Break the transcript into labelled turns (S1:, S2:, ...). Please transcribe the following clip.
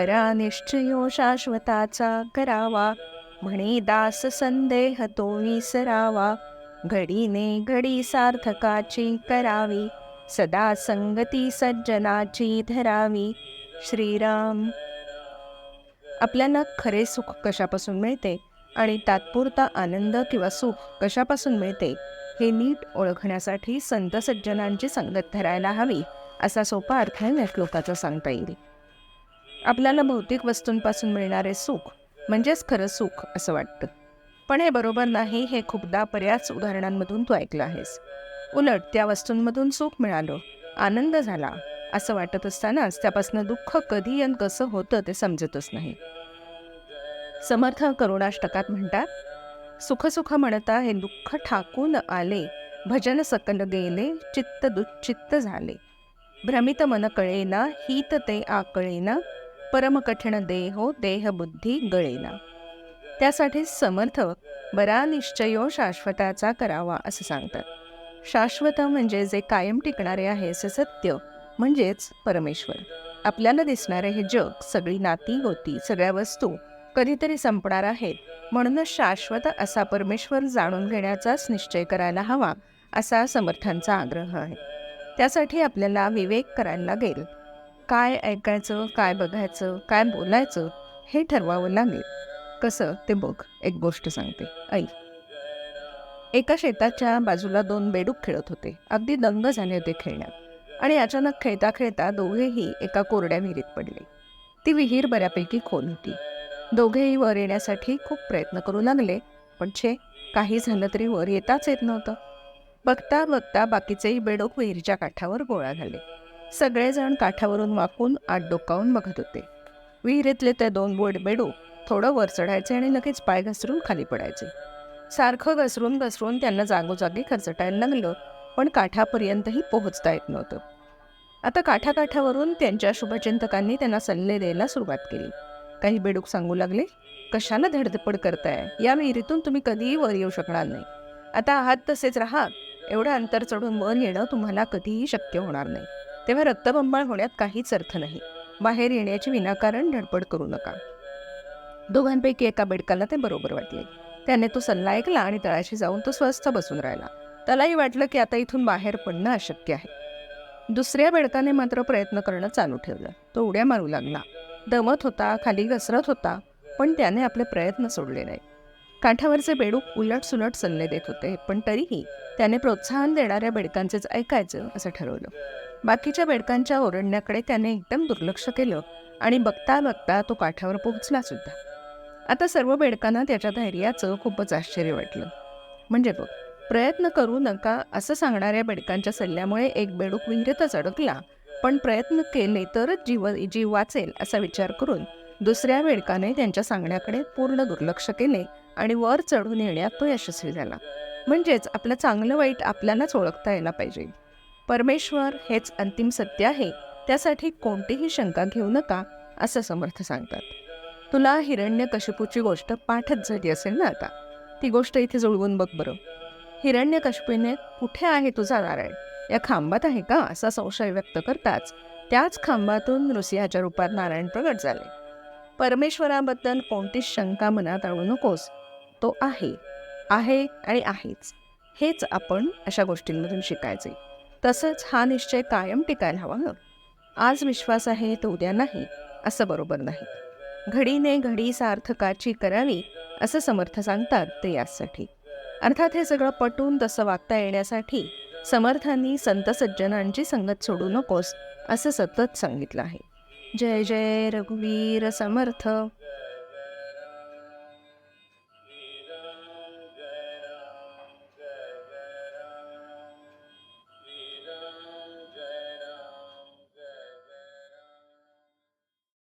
S1: बरा निश्चयो शाश्वताचा करावा. म्हणे दास संदेह तो विसरावा. घडीने घडी सार्थकाची करावी. सदा संगती सज्जनाची धरावी. श्रीराम. आपल्याला खरे सुख कशापासून मिळते? आणि तात्पुरता आनंद किंवा सुख कशापासून मिळते? हे नीट ओळखण्यासाठी संत सज्जनांची संगत धरायला हवी असा सोपा अर्थ या श्लोकाचा सांगता येईल. आपल्याला भौतिक वस्तूंपासून मिळणारे सुख म्हणजेच खरं सुख असं वाटतं. पण हे बरोबर नाही हे खूपदा बऱ्याच उदाहरणांमधून तू ऐकलं आहेस. उलट त्या वस्तूंमधून सुख मिळालं आनंद झाला असं वाटत असतानाच त्यापासून दुःख कधी आणि कसं होतं ते समजतच नाही. समर्थ करुणाष्टकात म्हणतात सुखसुख म्हणता हे दुःख ठाकून आले भजन सकल गेले चित्त दुच्चित्त झाले. भ्रमित मन कळेना हित ते आकळेना परमकठीण देहो देह बुद्धी गळेना. त्यासाठी समर्थ बरा निश्चयो शाश्वताचा करावा असं सांगतात. शाश्वत म्हणजे जे कायम टिकणारे आहे असे सत्य म्हणजेच परमेश्वर. आपल्याला दिसणारे हे जग सगळी नाती होती सगळ्या वस्तू कधीतरी संपणार आहेत. म्हणूनच शाश्वत असा परमेश्वर जाणून घेण्याचाच निश्चय करायला हवा असा समर्थांचा आग्रह आहे. त्यासाठी आपल्याला विवेक करायला लागेल. काय ऐकायचं काय बघायचं काय बोलायचं हे ठरवावं लागेल. कसं ते बघ एक गोष्ट सांगते. आई. एका शेताच्या बाजूला दोन बेडूक खेळत होते. अगदी दंग झाले होते खेळण्यात. आणि अचानक खेळता खेळता दोघेही एका कोरड्या विहिरीत पडले. ती विहीर बऱ्यापैकी खोल होती. दोघेही वर येण्यासाठी खूप प्रयत्न करू लागले पण छे काही झालं तरी वर येताच येत नव्हतं. बघता बघता बाकीचेही बेडूक विहिरीच्या काठावर गोळा झाले. सगळेजण काठावरून वाकून आत डोकावून बघत होते. विहिरीतले ते दोन बोट बेडूक थोडं वर चढायचे आणि लगेच पाय घसरून खाली पडायचे. सारखं घसरून घसरून त्यांना जागोजागी खरचटायला लागलं पण काठापर्यंतही पोहोचता येत नव्हतं. आता काठाकाठावरून त्यांच्या शुभचिंतकांनी त्यांना सल्ले द्यायला सुरुवात केली. काही बेडूक सांगू लागले? कशाला धडधपड करताय? या विहिरीतून तुम्ही कधीही वर येऊ शकणार नाही. आता आहात तसेच राहात एवढं अंतर चढून वर येणं तुम्हाला कधीही शक्य होणार नाही. तेव्हा रक्तबंबाळ होण्यात काहीच अर्थ नाही. बाहेर येण्याची विनाकारण धडपड करू नका. दोघांपैकी एका बेडकाला ते बरोबर वाटले. त्याने तो सल्ला ऐकला आणि तळाशी जाऊन तो स्वस्थ बसून राहिला. त्यालाही वाटलं की आता इथून बाहेर पडणं अशक्य आहे. दुसऱ्या बेडकाने मात्र प्रयत्न करणं चालू ठेवलं. तो उड्या मारू लागला. दमत होता खाली घसरत होता पण त्याने आपले प्रयत्न सोडले नाही काठावरचे बेडूक उलट सुलट सल्ले देत होते पण तरीही त्याने प्रोत्साहन देणाऱ्या बेडकांचेच ऐकायचं असं ठरवलं. बाकीच्या बेडकांच्या ओरडण्याकडे त्याने एकदम दुर्लक्ष केलं आणि बघता बघता तो काठावर पोहोचला सुद्धा. आता सर्व बेडकांना त्याच्या धैर्याचं खूपच आश्चर्य वाटलं. म्हणजे बघ प्रयत्न करू नका असं सांगणाऱ्या बेडकांच्या सल्ल्यामुळे एक बेडूक विहिरीतच अडकला पण प्रयत्न केले तरच जीव जीव वाचेल असा विचार करून दुसऱ्या मेडकाने त्यांच्या सांगण्याकडे पूर्ण दुर्लक्ष केले आणि वर चढून येण्यात तो यशस्वी झाला. म्हणजेच आपलं चांगलं वाईट आपल्यालाच ओळखता यायला पाहिजे. परमेश्वर हेच अंतिम सत्य आहे त्यासाठी कोणतीही शंका घेऊ नका असं समर्थ सांगतात. तुला हिरण्य कशिपूची गोष्ट पाठच झाली असेल ना आता? ती गोष्ट इथे जुळवून बघ बरं. हिरण्य कशपूने कुठे आहे तुझा नारायण? या खांबात आहे का? असा संशय व्यक्त करताच त्याच खांबातून नृसिंहाच्या रूपात नारायण प्रगट झाले. परमेश्वराबद्दल कोणतीच शंका मनात आणू नकोस. तो आहे आहे आणि आहेच. हेच आपण अशा गोष्टींमधून शिकायचे तसंच हा निश्चय कायम टिकायला हवा ना आज विश्वास आहे तो उद्या नाही असं बरोबर नाही. घडीने घडी सार्थकाची करावी असं समर्थ सांगतात ते यासाठी. अर्थात हे सगळं पटून तसं वागता येण्यासाठी समर्थांनी संत सज्जनांची संगत सोडू नकोस असं सतत सांगितलं आहे. जय जय रघुवीर समर्थ.